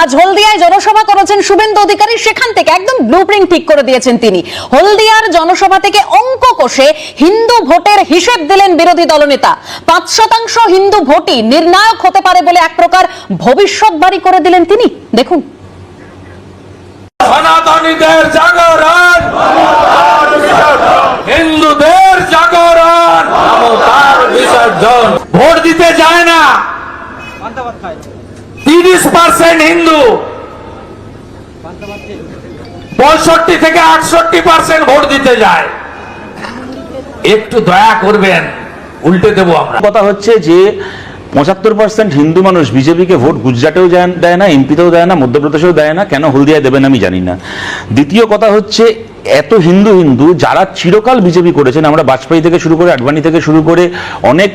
আজ হলদিয়ায় জনসভা করেছেন শুভেন্দু অধিকারী। সেখান থেকে একদম ব্লুপ্রিন্ট ঠিক করে দিয়েছেন তিনি। হলদিয়ার জনসভা থেকে অঙ্ক কষে হিন্দু ভোটের হিসেব দিলেন বিরোধী দলনেতা। পাঁচ শতাংশ হিন্দু ভোটই নির্ণায়ক হতে পারে বলে এক প্রকার ভবিষ্যৎবাণী করে দিলেন তিনি। দেখুন। হিন্দুদের জাগরণ। ভোট দিতে যায় না। তিরিশ পার্সেন্ট হিন্দু। পঁয়ষট্টি থেকে আটষট্টি পার্সেন্ট ভোট দিতে যায়। একটু দয়া করবেন, উল্টে দেবো আমরা। কথা হচ্ছে যে, পঁচাত্তর পার্সেন্ট হিন্দু মানুষ বিজেপিকে ভোট গুজরাটেও দেয় না, এমপিতেও দেয় না, মধ্যপ্রদেশেও দেয় না, কেন হলদিয়ায় দেবেন আমি জানি না। দ্বিতীয় কথা হচ্ছে এত হিন্দু হিন্দু যারা চিরকাল বিজেপি করেছেন, আমরা বাজপেয়ী থেকে শুরু করে আডবাণী থেকে শুরু করে অনেক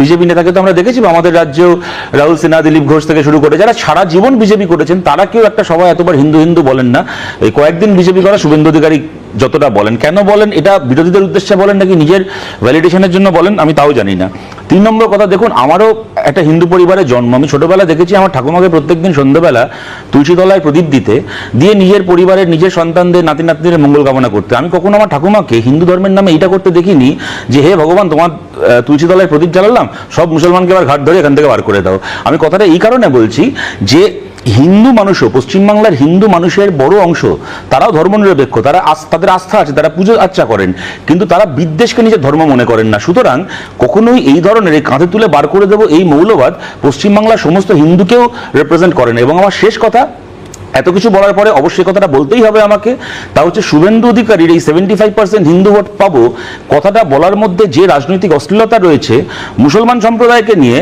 বিজেপি নেতাকে তো আমরা দেখেছি আমাদের রাজ্যেও রাহুল সিনহা, দিলীপ ঘোষ থেকে শুরু করে যারা সারা জীবন বিজেপি করেছেন, তারা কেউ একটা সবাই এতবার হিন্দু হিন্দু বলেন না। এই কয়েকদিন বিজেপি করা শুভেন্দু অধিকারী যতটা বলেন, কেন বলেন? এটা বিরোধীদের উদ্দেশ্যে বলেন নাকি নিজের ভ্যালিডেশনের জন্য বলেন? আমি তাও জানি না। তিন নম্বর কথা, দেখুন, আমারও একটা হিন্দু পরিবারে জন্ম। আমি ছোটবেলা দেখেছি, আমার ঠাকুমাকে প্রত্যেকদিন সন্ধ্যাবেলা তুলসীতলায় প্রদীপ দিতে, দিয়ে নিজের পরিবারের, নিজের সন্তানদের নাতি নাতনিদের মঙ্গল কামনা করতে। আমি কখনো আমার ঠাকুমাকে হিন্দু ধর্মের নামে এইটা করতে দেখিনি যে, হে ভগবান, তোমার তুলসীতলায় প্রদীপ জ্বালালাম, সব মুসলমানকে আবার ঘাট ধরে এখান থেকে বার করে দাও। আমি কথাটা এই কারণে বলছি যে হিন্দু মানুষও পশ্চিমবাংলার হিন্দু মানুষের বড় অংশ, তারাও ধর্মনিরপেক্ষ, তারা তাদের আস্থা আছে, তারা পুজো আচ্ছা করেন, কিন্তু তারা বিদ্বেষকে নিজের ধর্ম মনে করেন না। সুতরাং কখনোই এই ধরনের এই কাঁধে তুলে বার করে দেবো এই মৌলবাদ পশ্চিমবাংলার সমস্ত হিন্দুকেও রিপ্রেজেন্ট করেন। এবং আমার শেষ কথা এত কিছু বলার পরে অবশ্যই কথাটা বলতেই হবে আমাকে। তা হচ্ছে শুভেন্দু অধিকারীর এই seventy five percent Hindu vote পাবো, কথাটা বলার মধ্যে যে রাজনৈতিক অশ্লীলতা রয়েছে, মুসলমান সম্প্রদায়কে নিয়ে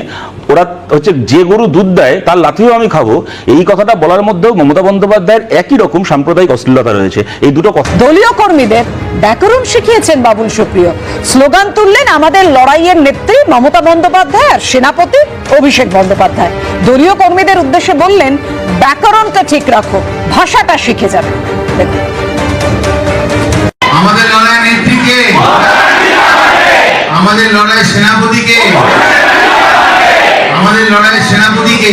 ওরা হচ্ছে যে গরু দুধ দেয়, তার লাথিও আমি খাব, এই কথাটা বলার মধ্যেও মমতা বন্দ্যোপাধ্যায়ের একই রকম সাম্প্রদায়িক অশ্লীলতা রয়েছে। এই দুটো কথা দলীয় কর্মীদের ব্যাকরণ শিখিয়েছেন বাবুল সুপ্রিয়। স্লোগান তুললেন আমাদের লড়াইয়ের নেত্রী মমতা বন্দ্যোপাধ্যায় আর সেনাপতি অভিষেক বন্দ্যোপাধ্যায়। দলীয় কর্মীদের উদ্দেশ্যে বললেন ব্যাকরণটা ঠিক রাখো, ভাষাটা শিখে যাবে। আমাদের লড়াই নেত্রীকে, আমাদের লড়াই সেনাপতিকে, আমাদের লড়াই সেনাপতিকে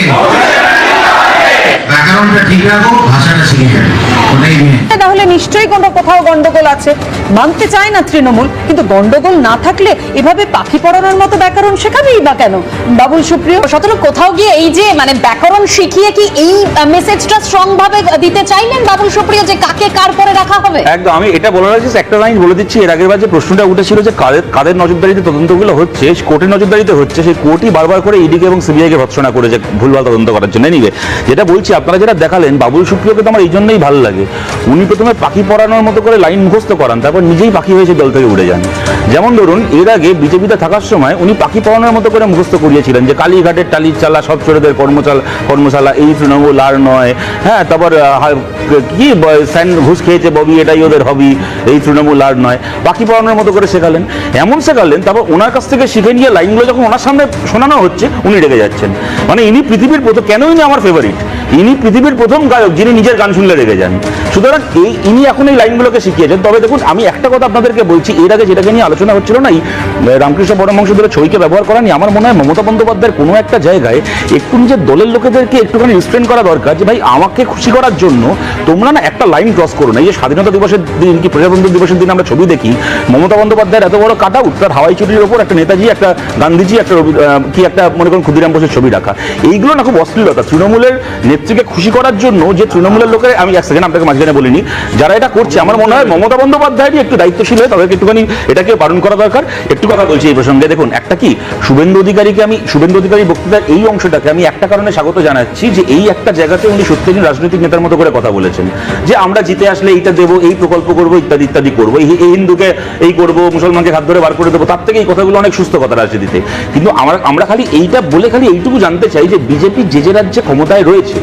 ব্যাকরণটা ঠিক রাখো ভাষাটা শিখে যাবে ওটাই তাহলে নিশ্চয়ই কোনো কোথাও গন্ডগোল আছে? মানতে চায় না তৃণমূল কিন্তু গন্ডগোল না থাকলে এভাবে পাখি পড়ানোর মতো ব্যাকরণ শেখাবেই বা কেন? বাবুল সুপ্রিয় কোথাও গিয়ে এই যে মানে ব্যাকরণ শিখিয়ে কি এই মেসেজটা স্ট্রং ভাবে দিতে চাইলেন বাবুল সুপ্রিয় যে কাকে কার পরে রাখা হবে? একদম আমি এটা বলার আছে একটা লাইন বলে দিচ্ছি। এর আগের বার যে প্রশ্নটা উঠেছিল যে কাদের কাদের নজরদারিতে তদন্তগুলো হচ্ছে কোর্টের নজরদারিতে হচ্ছে সেই কোর্টই বারবার করে ইডিকে এবং সিবিআইকে ভৎসনা করে যে ভুলভাল তদন্ত করার জন্য। নিবে যেটা বলছি আপনারা যেটা দেখালেন বাবুল সুপ্রিয়কে তো আমার এই জন্যই ভালো লাগে। উনি প্রথমে পাখি পড়ানোর মতো করে লাইন মুখস্থ করান, তারপর নিজেই পাখি হয়েছে দল থেকে উড়ে যান। যেমন ধরুন, এর আগে বিজেপিতে থাকার সময় উনি পাখি পড়ানোর মতো করে মুখস্থ করিয়েছিলেন যে কালীঘাটের টালির চালা, সব চোরেদের কর্মচাল, কর্মশালা, এই তৃণমূল আর নয়। হ্যাঁ তারপর কি স্যান্ড ঘুষ খেয়েছে ববি, এটাই ওদের হবি এই তৃণমূল আর নয়। পাখি পড়ানোর মতো করে শেখালেন। এমন শেখালেন, তারপর ওনার কাছ থেকে শিখে নিয়ে লাইনগুলো যখন ওনার সামনে শোনানো হচ্ছে, উনি রেগে যাচ্ছেন। মানে ইনি পৃথিবীর প্রথম, কেন ইনি আমার ফেভারিট ইনি পৃথিবীর প্রথম গায়ক যিনি নিজের গান শুনলে রেগে যান। সুতরাং এই ইনি এখন এই লাইনগুলোকে শিখিয়েছেন। তবে দেখুন, আমি একটা কথা আপনাদেরকে বলছি, এর আগে যেটাকে নিয়ে আলোচনা হচ্ছিল না, এই রামকৃষ্ণ ধরে ছবিকে ব্যবহার করা নিয়ে, আমার মনে হয় মমতা বন্দ্যোপাধ্যায়ের কোনো একটা জায়গায় একটু নিজের দলের লোকেদেরকে একটুখানি রিস্ট্রেন করা দরকার যে, ভাই, আমাকে খুশি করার জন্য তোমরা না একটা লাইন ক্রস করো না। এই যে স্বাধীনতা দিবসের দিন কি প্রজাতন্ত্র দিবসের দিন আমরা ছবি দেখি, মমতা বন্দ্যোপাধ্যায়ের এত বড় কাটা উত্তর হাওয়াই চুরির ওপর একটা নেতাজি, একটা গান্ধীজি, একটা কি একটা, মনে করুন, ক্ষুদিরাম বোসের ছবি রাখা। এইগুলো না খুব অশ্লীলতা। তৃণমূলের নেত্রীকে খুশি করার জন্য যে তৃণমূলের লোকের, আমি এক সেকেন্ড আপনাকে মাঝখানে বলিনি, যারা এটা করছে, আমার মনে হয় মমতা বন্দ্যোপাধ্যায়েরই একটু দায়িত্বশীল হয়ে তাদেরকে একটুখানি এটাকে বারণ করা দরকার। একটু কথা বলছি এই প্রসঙ্গে, দেখুন, একটা কি, শুভেন্দু অধিকারীকে আমি, শুভেন্দু অধিকারী বক্তৃতার এই অংশটাকে আমি একটা কারণে স্বাগত জানাচ্ছি যে এই একটা জায়গাতে উনি সত্যি রাজনৈতিক নেতার মতো করে কথা বলেছেন, যে আমরা জিতে আসলে এইটা দেবো, এই প্রকল্প করব, ইত্যাদি ইত্যাদি করব এই হিন্দুকে এই করব, মুসলমানকে হাত ধরে বার করে দেবো, তার থেকে এই কথাগুলো অনেক সুস্থ কথা রাজনীতিতে। কিন্তু আমরা আমরা খালি এইটা বলে খালি এইটুকু জানতে চাই যে বিজেপি যে যে রাজ্যে ক্ষমতায় রয়েছে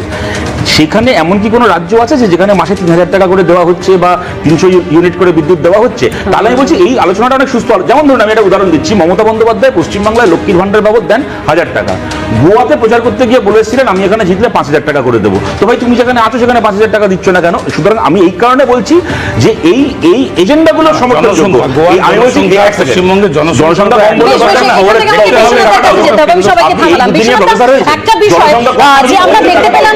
সেখানে এমন কি কোনো রাজ্য আছে যে যেখানে মাসে তিন হাজার টাকা করে দেওয়া হচ্ছে বা তিনশো ইউনিট করে বিদ্যুৎ দেওয়া হচ্ছে? তাহলে আমি বলছি এই আলোচনাটা অনেক সুস্থ যেমন ধরুন আমি একটা উদাহরণ দিচ্ছি মমতা বন্দ্যোপাধ্যায় পশ্চিমবাংলায় লক্ষ্মীর ভান্ডার বাবদ দেন হাজার টাকা। গোয়াতে প্রচার করতে গিয়ে বলেছিলেন আমি এখানে জিতলে পাঁচ হাজার টাকা করে দেবো। তো ভাই তুমি যেখানে আছো সেখানে পাঁচ হাজার টাকা দিচ্ছ না কেন? সুতরাং আমি এই কারণে বলছি যে এই এই এজেন্ডাগুলো আমি বলছি second। পশ্চিমবঙ্গের জনসংখ্যা। একটা বিষয় যে আমরা দেখতে পেলাম